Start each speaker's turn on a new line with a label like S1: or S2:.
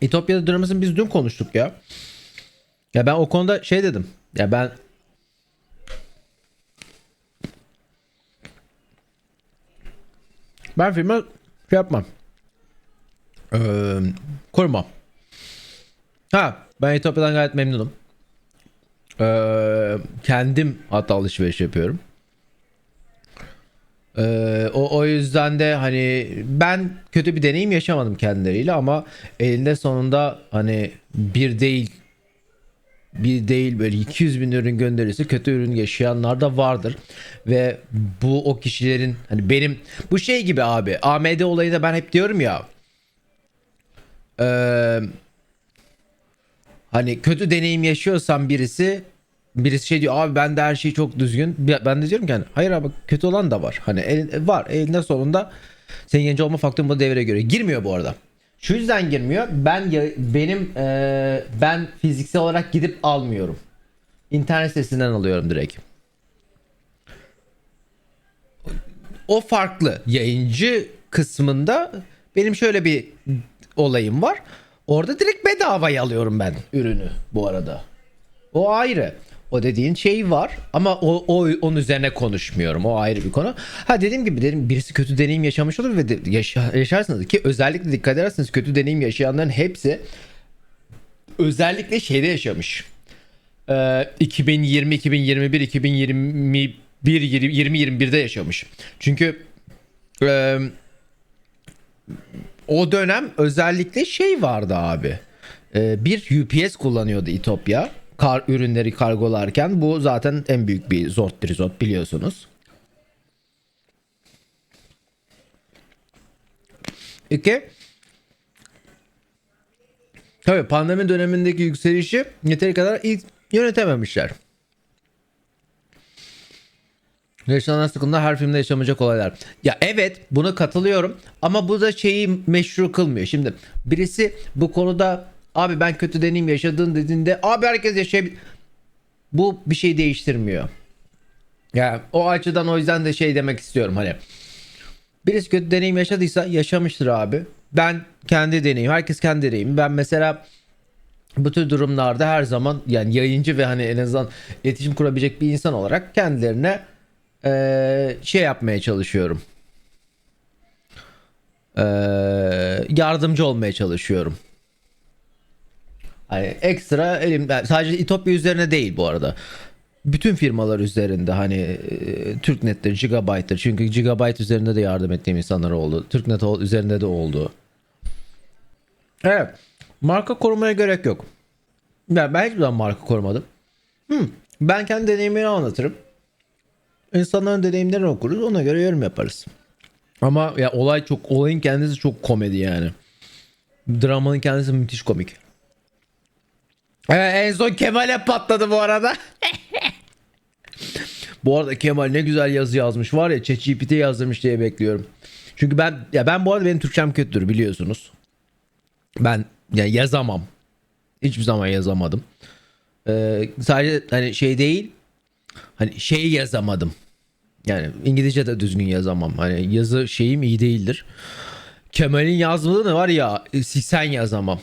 S1: İtopya'da dramasını biz dün konuştuk ya. Ya ben o konuda şey dedim. Ya ben ben filme şey yapmam. Ee, korumam. Ha ben İtopya'dan gayet memnunum. Ee, kendim hatta alışveriş yapıyorum. Ee, o, o yüzden de hani ben kötü bir deneyim yaşamadım kendileriyle ama elinde sonunda hani bir değil bir değil böyle 200 bin ürün gönderirse kötü ürün yaşayanlar da vardır. Ve bu o kişilerin hani benim bu şey gibi abi AMD olayında ben hep diyorum ya eee, hani kötü deneyim yaşıyorsan birisi birisi şey diyor abi ben de her şey çok düzgün. Ben de diyorum ki hani hayır abi kötü olan da var. Hani el- var elinde sonunda senin yenici olma faktörün bu devreye göre girmiyor bu arada. Şu yüzden girmiyor. Ben benim eee, ben fiziksel olarak gidip almıyorum. İnternet sitesinden alıyorum direkt. O farklı. Yayıncı kısmında benim şöyle bir olayım var. Orada direkt bedavaya alıyorum ben ürünü bu arada. O ayrı. O dediğin şey var ama o, o onun üzerine konuşmuyorum. O ayrı bir konu. Ha dediğim gibi dedim birisi kötü deneyim yaşamış olur ve de, yaşa, yaşarsınız ki özellikle dikkat ederseniz kötü deneyim yaşayanların hepsi özellikle şeyde yaşamış. Ee, 2020, 2021, 2021, 2021'de yaşamış. Çünkü e, o dönem özellikle şey vardı abi. Ee, bir UPS kullanıyordu İtopya. Kar ürünleri kargolarken bu zaten en büyük bir zort trizot biliyorsunuz. İki. Tabii pandemi dönemindeki yükselişi yeteri kadar ilk yönetememişler. Yaşanan sıkıntı her filmde yaşamayacak olaylar. Ya evet buna katılıyorum ama bu da şeyi meşru kılmıyor. Şimdi birisi bu konuda abi ben kötü deneyim yaşadın dediğinde abi herkes yaşayabilir. Bu bir şey değiştirmiyor. Ya o açıdan o yüzden de şey demek istiyorum hani. Birisi kötü deneyim yaşadıysa yaşamıştır abi. Ben kendi deneyim, herkes kendi deneyim. Ben mesela bu tür durumlarda her zaman yani yayıncı ve hani en azından iletişim kurabilecek bir insan olarak kendilerine eee, şey yapmaya çalışıyorum. Eee, yardımcı olmaya çalışıyorum. Hani ekstra elim yani sadece İtopya üzerine değil bu arada. Bütün firmalar üzerinde hani e, Türknet'tir, Gigabyte'dır. Çünkü Gigabyte üzerinde de yardım ettiğim insanlar oldu. Türknet üzerinde de oldu. Evet. Marka korumaya gerek yok. Ya ben hiçbir zaman marka korumadım. Hı, ben kendi deneyimimi anlatırım. İnsanların deneyimlerini okuruz. Ona göre yorum yaparız. Ama ya olay çok olayın kendisi çok komedi yani. Dramanın kendisi müthiş komik. Evet, en son Kemal'e patladı bu arada. bu arada Kemal ne güzel yazı yazmış var ya ChatGPT yazdırmış diye bekliyorum. Çünkü ben ya ben bu arada benim Türkçem kötüdür biliyorsunuz. Ben ya yazamam. Hiçbir zaman yazamadım. Ee, sadece hani şey değil. Hani şey yazamadım. Yani İngilizce de düzgün yazamam. Hani yazı şeyim iyi değildir. Kemal'in yazdığı ne var ya sen yazamam.